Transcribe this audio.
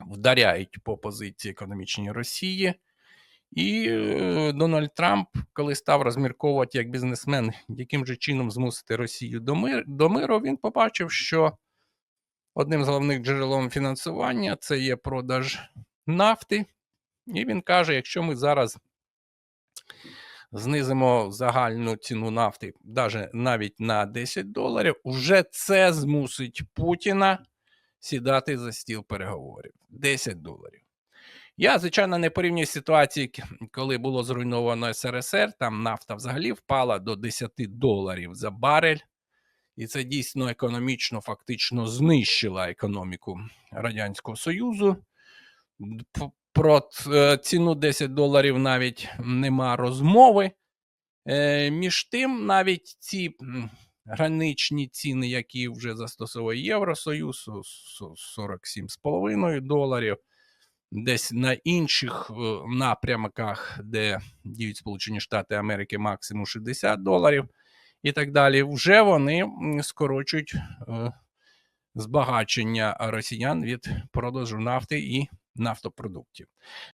вдаряють по позиції економічній Росії. І е, Дональд Трамп, коли став розмірковувати як бізнесмен, яким же чином змусити Росію до, мир, до миру, він побачив, що одним з головних джерелом фінансування це є продаж нафти. І він каже: якщо ми зараз знизимо загальну ціну нафти навіть на 10 доларів, уже це змусить Путіна сідати за стіл переговорів. 10 доларів. Я, звичайно, не порівнюю ситуації, коли було зруйновано СРСР, там нафта взагалі впала до 10 доларів за барель, і це дійсно економічно, фактично знищило економіку Радянського Союзу. Про е, ціну 10 доларів навіть нема розмови. Е, Між тим, навіть ці граничні ціни, які вже застосовує Євросоюз, со- со- 47,5 доларів, десь на інших е, напрямках, де діють Сполучені Штати Америки, максимум 60 доларів і так далі, вже вони скорочують е, збагачення росіян від продажу нафти і нафтопродуктів.